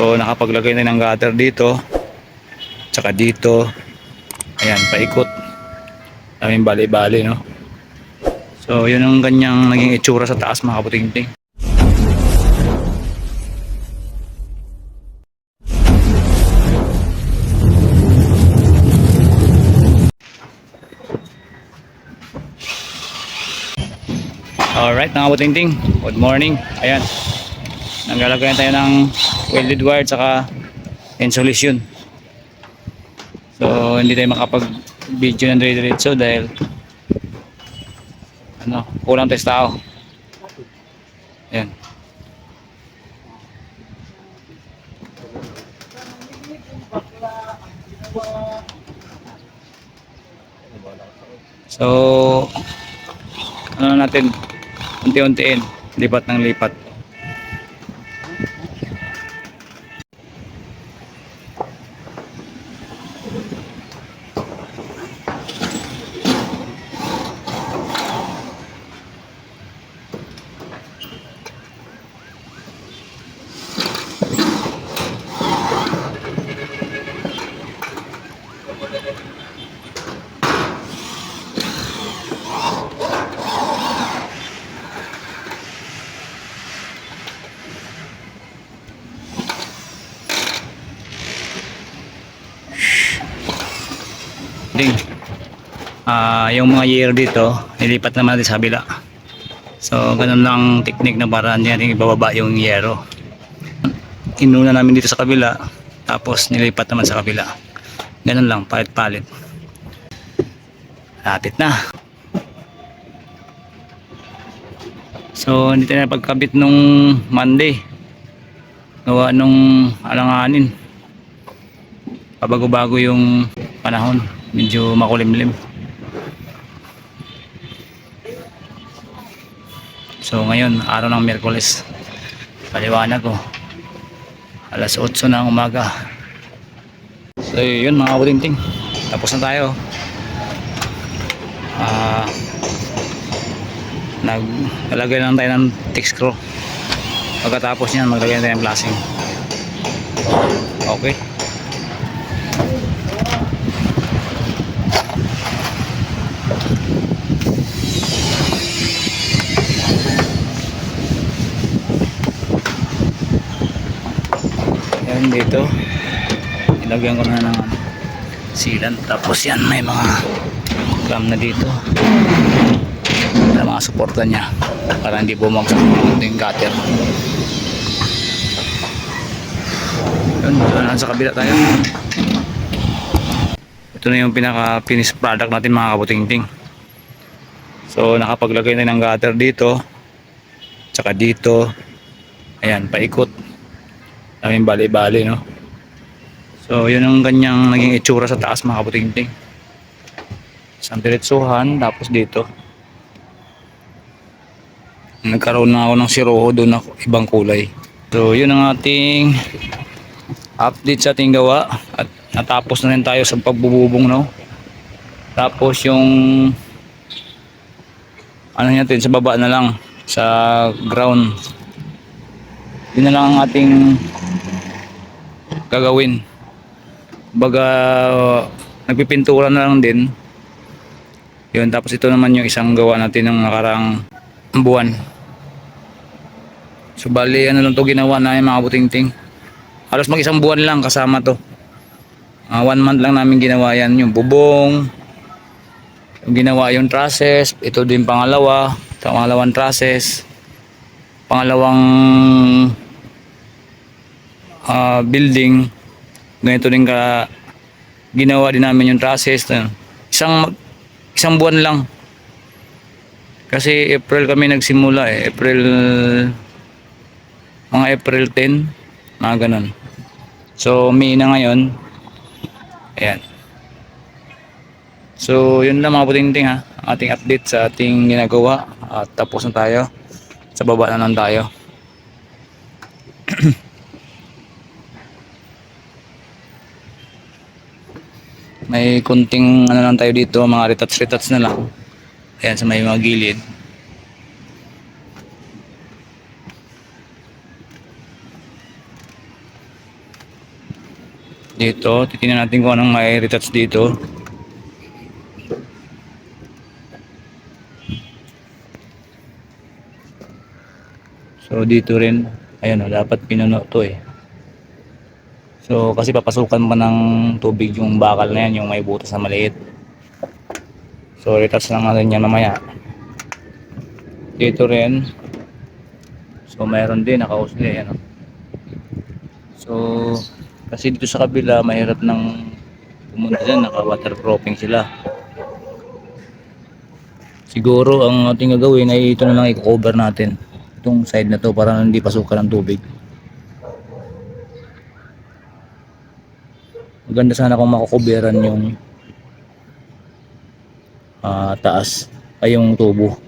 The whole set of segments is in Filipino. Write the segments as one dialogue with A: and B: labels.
A: So nakapaglagay na ng gutter dito. Tsaka dito. Ayan, paikot. Daming bali-bali, no? So yun ang kanyang naging itsura sa taas mga kaputingting. Alright mga kaputingting, good morning. Ayan, naglalagay tayo ng welded wire tsaka insulation. So hindi tayo makapag video ng dire-diretso dahil ano, kulang tayo sa tao. Ayan. So, ano natin, unti-untiin, lipat ng lipat. Ding. Ah, yung mga year dito, nilipat naman natin sa kabila. So, ganun lang ang technique na paraan yan, yung ibababa yung yero. Inuna namin dito sa kabila, tapos nilipat naman sa kabila. Ganun lang, palit-palit. Lapit na. So, hindi tayo pagkabit nung Monday. Gawa nung alanganin. Pabago-bago yung panahon. Medyo makulimlim. So ngayon, araw ng Miyerkules. Paliwanag ko. Alas 8 na ng umaga. So yun mga kabutinting. Tapos na tayo. Ah... naglalagay lang tayo ng tick screw. Pagkatapos niyan, maglagay tayo ng blasting. Okay. Yan dito. Ilagyan ko na ng sealant. Tapos yan may mga clam na dito. Para mga suporta niya. Para hindi bumagsak yung gutter. Yun, doon na sa kabila tayo. Ito na yung pinaka finished product natin mga kabutingting. So nakapaglagay na ng gutter dito. Tsaka dito. Ayan, paikot daming bali-bali no? So yun ang kanyang naging itsura sa taas mga kaputingting. Isang diretsuhan tapos dito. Nagkaroon na ako ng siroho doon ako ibang kulay. So yun ang ating update sa ating gawa. At natapos na rin tayo sa pagbububong no? Tapos yung ano natin sa baba na lang sa ground. Yun na lang ang ating gagawin. Baga nagpipintura na lang din. Yun tapos ito naman yung isang gawa natin ng nakarang buwan. So bali ano lang to ginawa na mga butingting. Halos mag isang buwan lang kasama to. Ah, one month lang namin ginawa yan. Yung bubong yung ginawa yung trusses ito din pangalawa pangalawang trusses pangalawang ah, building ganito din ka ginawa din namin yung trusses isang isang buwan lang. Kasi April kami nagsimula eh. April mga April 10 mga ganun. So May na ngayon. Ayan. So yun lang mga putingting ha. Ating update sa ating ginagawa. At tapos na tayo. Sa baba na lang tayo may kunting ano lang tayo dito mga retouch retouch na lang ayan sa may mga gilid Dito, titingnan natin kung anong may retouch dito. So dito rin, ayan o, dapat pinuno to eh. So kasi papasukan pa ng tubig yung bakal na yan, yung may butas na maliit. So retouch lang natin yan mamaya. Dito rin. So mayroon din nakausli ayan o. So kasi dito sa kabila mahirap nang pumunta dyan, naka waterproofing sila. Siguro ang ating gagawin ay ito na lang i-cover natin. Itong side na to para hindi pasukan ng tubig. Maganda sana kung makukuberan yung ah, taas ay yung tubo.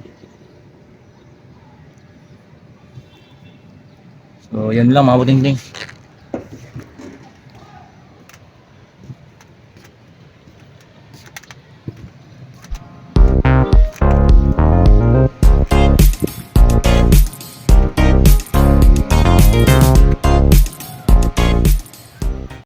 A: So yan lang mga buting